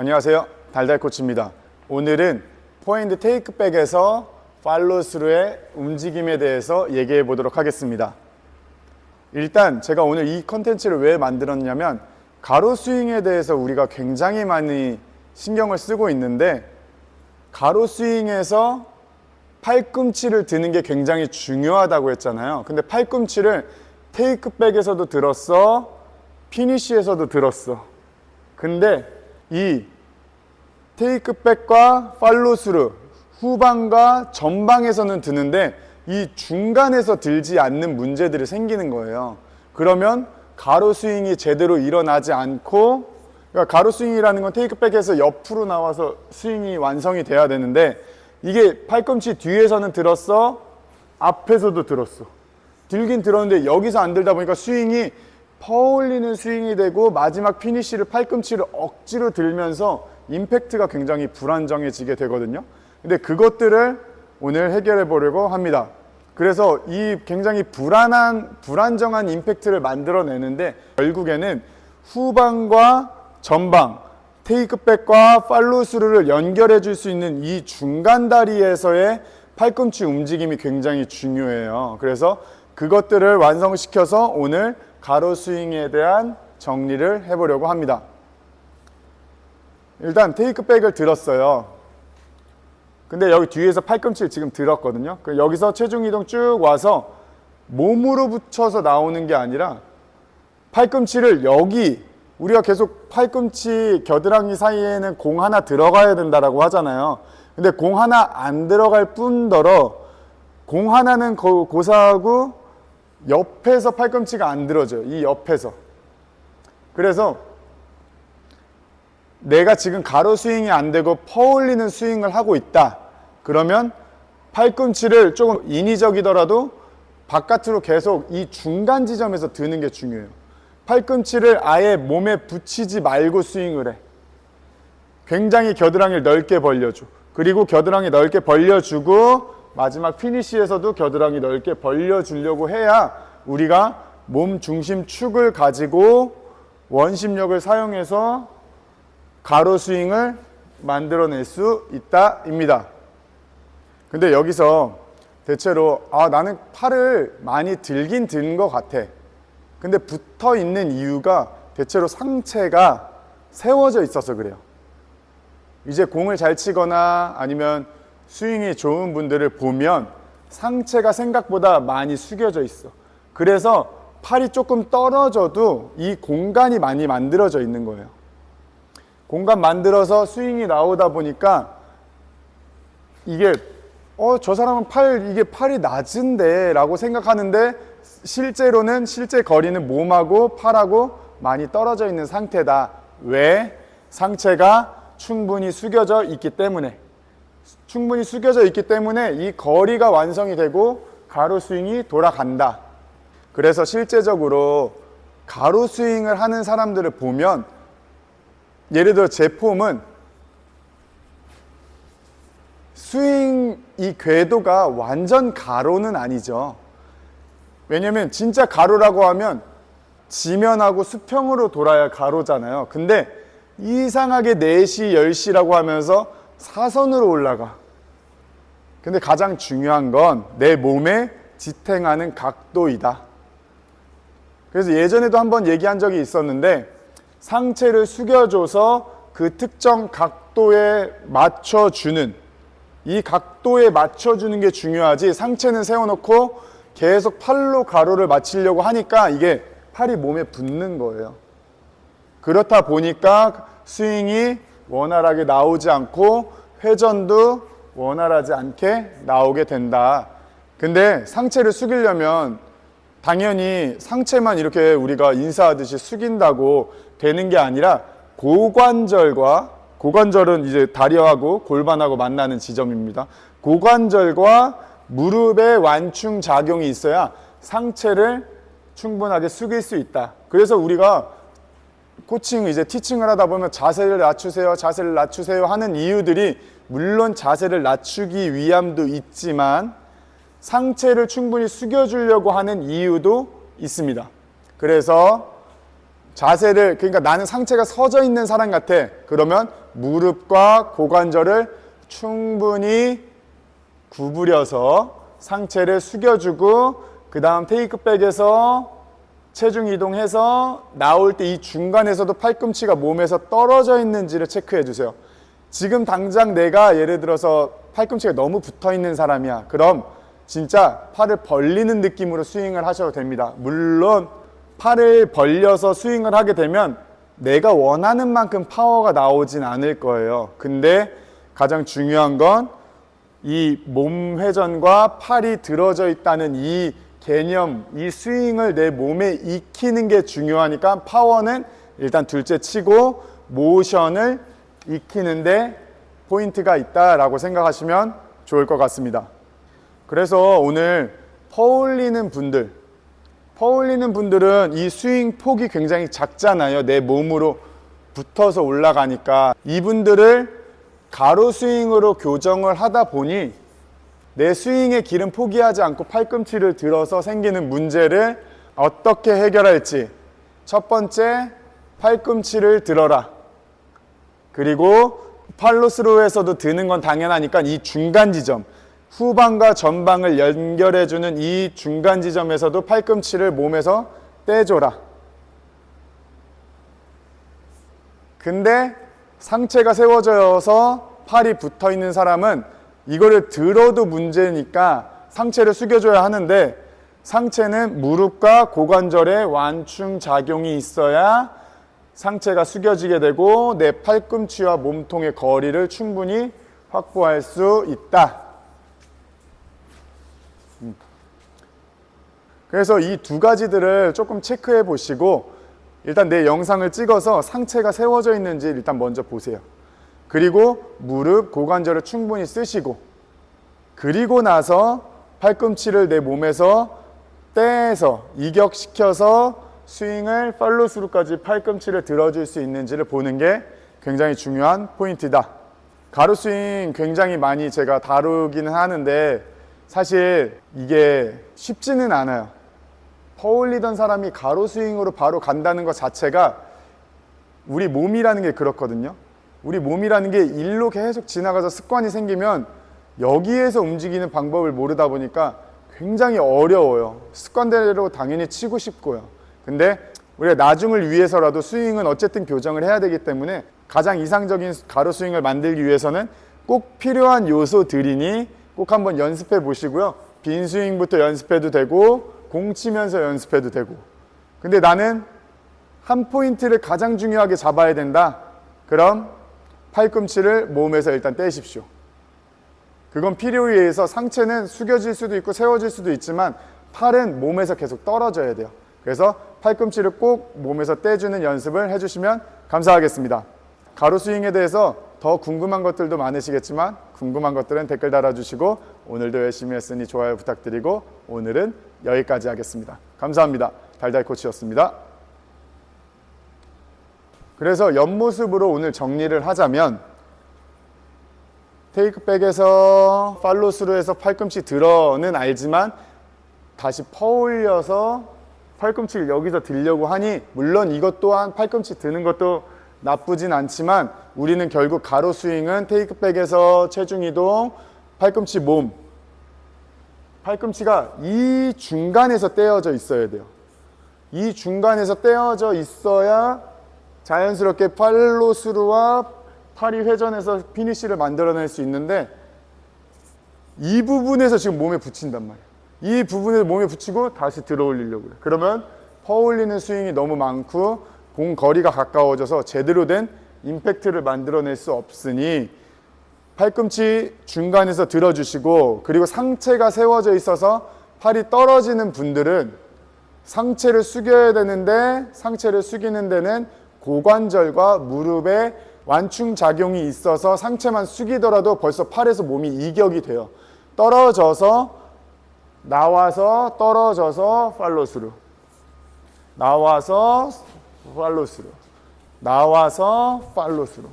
안녕하세요. 달달코치입니다. 오늘은 포핸드 테이크백에서 팔로스루의 움직임에 대해서 얘기해 보도록 하겠습니다. 일단 제가 오늘 이 컨텐츠를 왜 만들었냐면 가로 스윙에 대해서 우리가 굉장히 많이 신경을 쓰고 있는데 가로 스윙에서 팔꿈치를 드는 게 굉장히 중요하다고 했잖아요. 근데 팔꿈치를 테이크백에서도 들었어, 피니쉬에서도 들었어. 근데 이 테이크백과 팔로스루 후방과 전방에서는 드는데 이 중간에서 들지 않는 문제들이 생기는 거예요. 그러면 가로 스윙이 제대로 일어나지 않고 그러니까 가로 스윙이라는 건 테이크백에서 옆으로 나와서 스윙이 완성이 돼야 되는데 이게 팔꿈치 뒤에서는 들었어 앞에서도 들었어 들긴 들었는데 여기서 안 들다 보니까 스윙이 퍼올리는 스윙이 되고 마지막 피니쉬를 팔꿈치를 억지로 들면서 임팩트가 굉장히 불안정해지게 되거든요. 근데 그것들을 오늘 해결해 보려고 합니다. 그래서 이 굉장히 불안한 불안정한 임팩트를 만들어내는데 결국에는 후방과 전방 테이크백과 팔로스루를 연결해 줄 수 있는 이 중간 다리에서의 팔꿈치 움직임이 굉장히 중요해요. 그래서 그것들을 완성시켜서 오늘 가로 스윙에 대한 정리를 해보려고 합니다. 일단 테이크백을 들었어요. 근데 여기 뒤에서 팔꿈치를 지금 들었거든요. 그 여기서 체중 이동 쭉 와서 몸으로 붙여서 나오는 게 아니라 팔꿈치를 여기 우리가 계속 팔꿈치 겨드랑이 사이에는 공 하나 들어가야 된다라고 하잖아요. 근데 공 하나 안 들어갈 뿐더러 공 하나는 고- 고사하고 옆에서 팔꿈치가 안 들어져요. 이 옆에서. 그래서 내가 지금 가로 스윙이 안 되고 퍼올리는 스윙을 하고 있다. 그러면 팔꿈치를 조금 인위적이더라도 바깥으로 계속 이 중간 지점에서 드는 게 중요해요. 팔꿈치를 아예 몸에 붙이지 말고 스윙을 해. 굉장히 겨드랑이를 넓게 벌려줘. 그리고 겨드랑이 넓게 벌려주고 마지막 피니쉬에서도 겨드랑이 넓게 벌려주려고 해야 우리가 몸 중심 축을 가지고 원심력을 사용해서 가로 스윙을 만들어낼 수 있다입니다. 근데 여기서 대체로 아 나는 팔을 많이 들긴 든 것 같아. 근데 붙어 있는 이유가 대체로 상체가 세워져 있어서 그래요. 이제 공을 잘 치거나 아니면 스윙이 좋은 분들을 보면 상체가 생각보다 많이 숙여져 있어. 그래서 팔이 조금 떨어져도 이 공간이 많이 만들어져 있는 거예요. 공간 만들어서 스윙이 나오다 보니까 이게 어 저 사람은 팔 이게 팔이 낮은데 라고 생각하는데 실제로는 실제 거리는 몸하고 팔하고 많이 떨어져 있는 상태다. 왜? 상체가 충분히 숙여져 있기 때문에 충분히 숙여져 있기 때문에 이 거리가 완성이 되고 가로 스윙이 돌아간다. 그래서 실제적으로 가로 스윙을 하는 사람들을 보면 예를 들어 제 폼은 스윙 이 궤도가 완전 가로는 아니죠. 왜냐면 진짜 가로라고 하면 지면하고 수평으로 돌아야 가로잖아요. 근데 이상하게 4시, 10시라고 하면서 사선으로 올라가. 근데 가장 중요한 건 내 몸에 지탱하는 각도이다. 그래서 예전에도 한번 얘기한 적이 있었는데 상체를 숙여줘서 그 특정 각도에 맞춰주는 이 각도에 맞춰주는 게 중요하지 상체는 세워놓고 계속 팔로 가로를 맞추려고 하니까 이게 팔이 몸에 붙는 거예요. 그렇다 보니까 스윙이 원활하게 나오지 않고 회전도 원활하지 않게 나오게 된다. 근데 상체를 숙이려면 당연히 상체만 이렇게 우리가 인사하듯이 숙인다고 되는 게 아니라 고관절과 고관절은 이제 다리하고 골반하고 만나는 지점입니다. 고관절과 무릎의 완충 작용이 있어야 상체를 충분하게 숙일 수 있다. 그래서 우리가 코칭 이제 티칭을 하다 보면 자세를 낮추세요, 자세를 낮추세요 하는 이유들이 물론 자세를 낮추기 위함도 있지만 상체를 충분히 숙여주려고 하는 이유도 있습니다. 그래서 자세를 그러니까 나는 상체가 서져 있는 사람 같아. 그러면 무릎과 고관절을 충분히 구부려서 상체를 숙여주고 그 다음 테이크백에서 체중 이동해서 나올 때 이 중간에서도 팔꿈치가 몸에서 떨어져 있는지를 체크해 주세요. 지금 당장 내가 예를 들어서 팔꿈치가 너무 붙어 있는 사람이야. 그럼 진짜 팔을 벌리는 느낌으로 스윙을 하셔도 됩니다. 물론 팔을 벌려서 스윙을 하게 되면 내가 원하는 만큼 파워가 나오진 않을 거예요. 근데 가장 중요한 건 이 몸 회전과 팔이 들어져 있다는 이 개념, 이 스윙을 내 몸에 익히는 게 중요하니까 파워는 일단 둘째 치고 모션을 익히는데 포인트가 있다라고 생각하시면 좋을 것 같습니다. 그래서 오늘 퍼올리는 분들, 퍼올리는 분들은 이 스윙 폭이 굉장히 작잖아요. 내 몸으로 붙어서 올라가니까 이분들을 가로 스윙으로 교정을 하다 보니 내 스윙의 길은 포기하지 않고 팔꿈치를 들어서 생기는 문제를 어떻게 해결할지. 첫 번째 팔꿈치를 들어라. 그리고 팔로 스로에서도 드는 건 당연하니까 이 중간 지점 후방과 전방을 연결해주는 이 중간 지점에서도 팔꿈치를 몸에서 떼줘라. 근데 상체가 세워져서 팔이 붙어 있는 사람은 이거를 들어도 문제니까 상체를 숙여줘야 하는데 상체는 무릎과 고관절에 완충 작용이 있어야 상체가 숙여지게 되고 내 팔꿈치와 몸통의 거리를 충분히 확보할 수 있다. 음. 그래서 이 두 가지들을 조금 체크해 보시고 일단 내 영상을 찍어서 상체가 세워져 있는지 일단 먼저 보세요. 그리고 무릎, 고관절을 충분히 쓰시고 그리고 나서 팔꿈치를 내 몸에서 떼서 이격시켜서 스윙을 팔로스루까지 팔꿈치를 들어줄 수 있는지를 보는 게 굉장히 중요한 포인트다. 가로 스윙 굉장히 많이 제가 다루기는 하는데 사실 이게 쉽지는 않아요. 퍼올리던 사람이 가로 스윙으로 바로 간다는 것 자체가 우리 몸이라는 게 그렇거든요. 우리 몸이라는 게 일로 계속 지나가서 습관이 생기면 여기에서 움직이는 방법을 모르다 보니까 굉장히 어려워요. 습관대로 당연히 치고 싶고요. 근데 우리가 나중을 위해서라도 스윙은 어쨌든 교정을 해야 되기 때문에 가장 이상적인 가로 스윙을 만들기 위해서는 꼭 필요한 요소들이니 꼭 한번 연습해 보시고요. 빈 스윙부터 연습해도 되고 공 치면서 연습해도 되고. 근데 나는 한 포인트를 가장 중요하게 잡아야 된다. 그럼 팔꿈치를 몸에서 일단 떼십시오. 그건 필요에 의해서 상체는 숙여질 수도 있고 세워질 수도 있지만 팔은 몸에서 계속 떨어져야 돼요. 그래서 팔꿈치를 꼭 몸에서 떼주는 연습을 해주시면 감사하겠습니다. 가로 스윙에 대해서 더 궁금한 것들도 많으시겠지만 궁금한 것들은 댓글 달아주시고 오늘도 열심히 했으니 좋아요 부탁드리고 오늘은 여기까지 하겠습니다. 감사합니다. 달달 코치였습니다. 그래서 옆모습으로 오늘 정리를 하자면 테이크백에서 팔로스루에서 팔꿈치 들어는 알지만 다시 퍼올려서 팔꿈치를 여기서 들려고 하니 물론 이것 또한 팔꿈치 드는 것도 나쁘진 않지만 우리는 결국 가로 스윙은 테이크백에서 체중 이동 팔꿈치 몸 팔꿈치가 이 중간에서 떼어져 있어야 돼요. 이 중간에서 떼어져 있어야 자연스럽게 팔로스루와 팔이 회전해서 피니쉬를 만들어낼 수 있는데 이 부분에서 지금 몸에 붙인단 말이에요. 이 부분에 몸에 붙이고 다시 들어 올리려고 그래. 그러면 퍼올리는 스윙이 너무 많고 공 거리가 가까워져서 제대로 된 임팩트를 만들어낼 수 없으니 팔꿈치 중간에서 들어주시고 그리고 상체가 세워져 있어서 팔이 떨어지는 분들은 상체를 숙여야 되는데 상체를 숙이는 데는 고관절과 무릎에 완충 작용이 있어서 상체만 숙이더라도 벌써 팔에서 몸이 이격이 돼요. 떨어져서 나와서 떨어져서 팔로스루. 나와서 팔로스루. 나와서 팔로스루